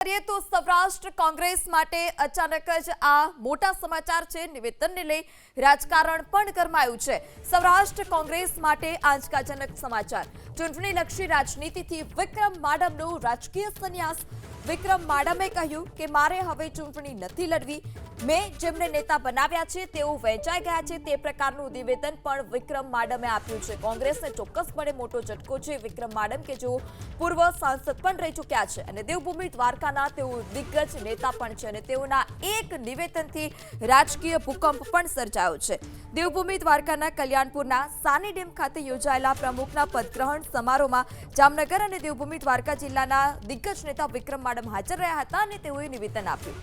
તો સૌરાષ્ટ્ર કોંગ્રેસ માટે અચાનક જ આ મોટા સમાચાર છે. નિવેદનને લઈ રાજકારણ પણ ગરમાયું છે. સૌરાષ્ટ્ર કોંગ્રેસ માટે આંચકાજનક સમાચાર. ચૂંટણીલક્ષી રાજનીતિથી વિક્રમ માડમનો રાજકીય સંન્યાસ વિક્રમ માડમે કહ્યું કે મારે હવે ચૂંટણી નથી લડવી. મેં જેમને નેતા બનાવ્યા છે, તેઓ વહેંચાઈ ગયા છે તે પ્રકારનું નિવેદન પણ વિક્રમ માડમે આપ્યું છે. કોંગ્રેસને ચોક્કસપણે મોટો ઝટકો છે વિક્રમ માડમ કે જેઓ પૂર્વ સાંસદ પણ રહી ચૂક્યા છે અને દેવભૂમિ દ્વારકાના તેઓ દિગ્ગજ નેતા પણ છે અને તેઓના એક નિવેદનથી રાજકીય ભૂકંપ પણ સર્જાયો છે. દેવભૂમિ દ્વારકાના કલ્યાણપુરના સાની ડેમ ખાતે યોજાયેલા પ્રમુખના પદગ્રહણ સમારોહમાં જામનગર અને દેવભૂમિ દ્વારકા જિલ્લાના દિગ્ગજ નેતા વિક્રમ માડમ હાજર રહ્યા હતા અને તેઓએ નિવેદન આપ્યું.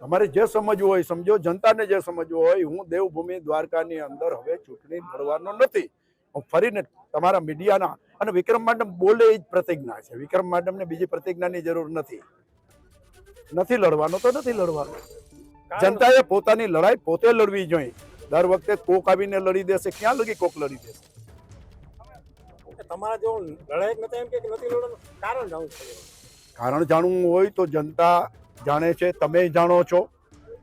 તમારે જે સમજવું હોય, સમજો. જનતાને જે સમજવું હોય, હું દેવભૂમિ દ્વારકાની અંદર હવે ચૂંટણી લડવાનો નથી. હું ફરીને તમારા મીડિયાના અને વિક્રમ માડમ બોલે એ જ પ્રતિજ્ઞા છે. વિક્રમ માડમને બીજી પ્રતિજ્ઞાની જરૂર નથી. નથી લડવાનો તો નથી લડવાનો. જનતાએ પોતાની લડાઈ પોતે લડવી જોઈએ. દર વખતે કોક આવીને લડી દેશે. ક્યાં લગી કોક લડી દેશે? તમારા જેવો લડાયક નથી એમ કે નથી લડવાનું? કારણ જાણવું કારણ જાણવું હોય તો જનતા જાણે છે, તમે જાણો છો.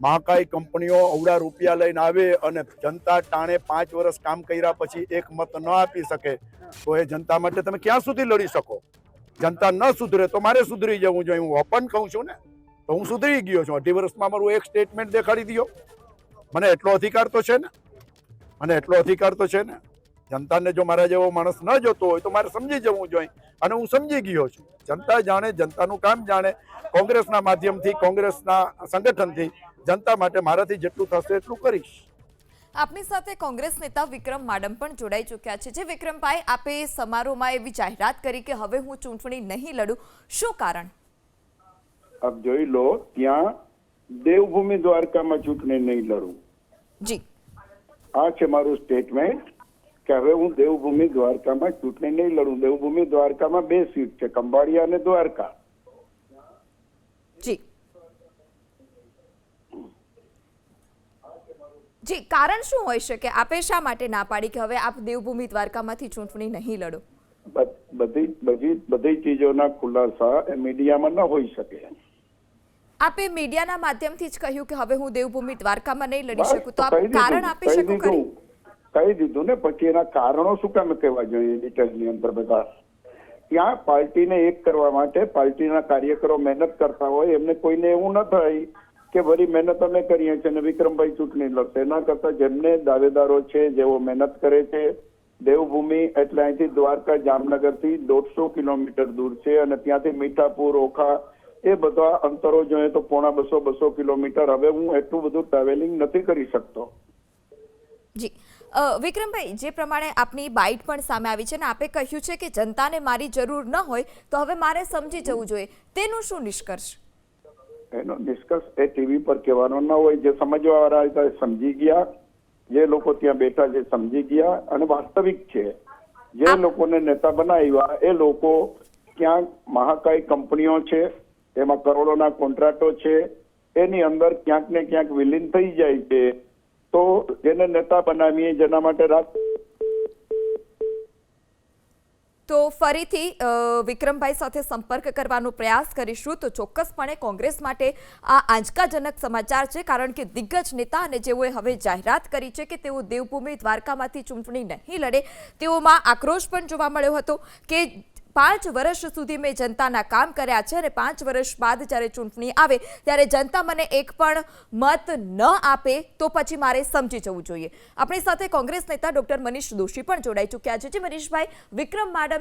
મહાકાય કંપનીઓ અવડા રૂપિયા લઈને આવે અને જનતા ટાણે પાંચ વર્ષ કામ કર્યા પછી એક મત ન આપી શકે, તો એ જનતા માટે તમે ક્યાં સુધી લડી શકો? જનતા ન સુધરે તો મારે સુધરી જવું જોઈએ. હું ઓપન કહું છું ને, તો હું સુધરી ગયો છું. અઢી વર્ષમાં મારું એક સ્ટેટમેન્ટ દેખાડી દો મને એટલો અધિકાર તો છે ને? મને એટલો અધિકાર તો છે ને? જનતાને જો મારા જેવો માણસ ન જોતો હોય તો મારે સમજી જવું જોઈએ. અને હું સમજી ગયો છું. જનતા જાણે જનતાનું કામ જાણે. કોંગ્રેસના માધ્યમથી કોંગ્રેસના સંગઠનથી જનતા માટે મારાથી જેટલું થશે એટલું કરીશ. આપની સાથે કોંગ્રેસ નેતા વિક્રમ માડમ પણ જોડાઈ ચૂક્યા છે. જે વિક્રમભાઈ આપે સમારોહમાં એવી જાહેરાત કરી કે હવે હું ચૂંટણી નહીં લડું. શું કારણ? આપ જોઈ લો ત્યાં દેવભૂમિ દ્વારકામાં ચૂંટણી નહીં લડું. જી. આ છે મારું સ્ટેટમેન્ટ કે હવે હું દેવભૂમિ દ્વારકામાં ચૂંટણી નહીં લડું. દેવભૂમિ દ્વારકામાં બે સીટ છે ખંભાળિયા અને દ્વારકા. જી. જી કારણ શું હોઈ શકે? આપે શા માટે ના પાડી કે હવે આપ દેવભૂમિ દ્વારકામાંથી ચૂંટણી નહીં લડો? બધી બધી બધી ચીજોના ખુલાસા એ મીડિયામાં ન હોઈ શકે. આપે મીડિયાના માધ્યમથી જ કહ્યું કે હવે હું દેવભૂમિ દ્વારકામાં નહીં લડી શકું. તો આપ કારણ આપી શકો ખરી. કહી દીધું ને, પછી એના કારણો શું કામ કહેવા જોઈએ ડિટેલની અંદર બધા? ત્યાં પાર્ટીને એક કરવા માટે પાર્ટીના કાર્યકરો મહેનત કરતા હોય, એમને કોઈને એવું ન થાય કે વળી મહેનત અમે કરીએ છીએ અને વિક્રમભાઈ ચૂંટણી લડશે. એના કરતા જેમને દાવેદારો છે, જેઓ મહેનત કરે છે, દેવભૂમિ એટલે અહીંથી દ્વારકા જામનગરથી દોઢસો કિલોમીટર દૂર છે અને ત્યાંથી મીઠાપુર, ઓખા, એ બધા અંતરો જોઈએ તો પોણા બસો બસો કિલોમીટર. હવે હું એટલું બધું ટ્રાવેલિંગ નથી કરી શકતો. જી. વિક્રમભાઈ જે પ્રમાણે આપની બાઇટ પણ સામે આવી છે ને આપે કહ્યું છે કે જનતાને મારી જરૂર ન હોય તો હવે મારે સમજી જવું જોઈએ. તેનું શું નિષ્કર્ષ? એનો નિષ્કર્ષ એ ટીવી પર કહેવાનો ન હોય જે સમજવા વાળા હતા સમજી ગયા. જે લોકો ત્યાં બેઠા છે સમજી ગયા અને વાસ્તવિક છે. જે લોકોને નેતા બનાવ્યા એ લોકો ક્યાંક મહાકાય કંપનીઓ છે એમાં કરોડોના કોન્ટ્રાક્ટો છે એની અંદર ક્યાંક ને ક્યાંક વિલીન થઈ જાય છે. તો જેને નેતા બનાવીએ, જેના માટે રાત તો ફરીથી વિક્રમભાઈ સાથે સંપર્ક કરવાનો પ્રયાસ કરીશું. તો ચોક્કસપણે કોંગ્રેસ માટે આ આંચકાજનક સમાચાર છે, કારણ કે દિગ્ગજ નેતા અને જેઓએ હવે જાહેરાત કરી છે કે તેઓ દેવભૂમિ દ્વારકામાંથી ચૂંટણી નહીં લડે, તેઓમાં આક્રોશ પણ જોવા મળ્યો હતો કે પાંચ વર્ષ સુધી મેં જનતાના કામ કર્યા છે અને પાંચ વર્ષ બાદ જ્યારે ચૂંટણી આવે ત્યારે જનતા મને એક પણ મત ન આપે તો પછી મારે સમજી જવું જોઈએ. આપણી સાથે કોંગ્રેસ નેતા ડોક્ટર મનીષ દોશી પણ જોડાઈ ચૂક્યા છે. જે મનીષભાઈ, વિક્રમ માડમે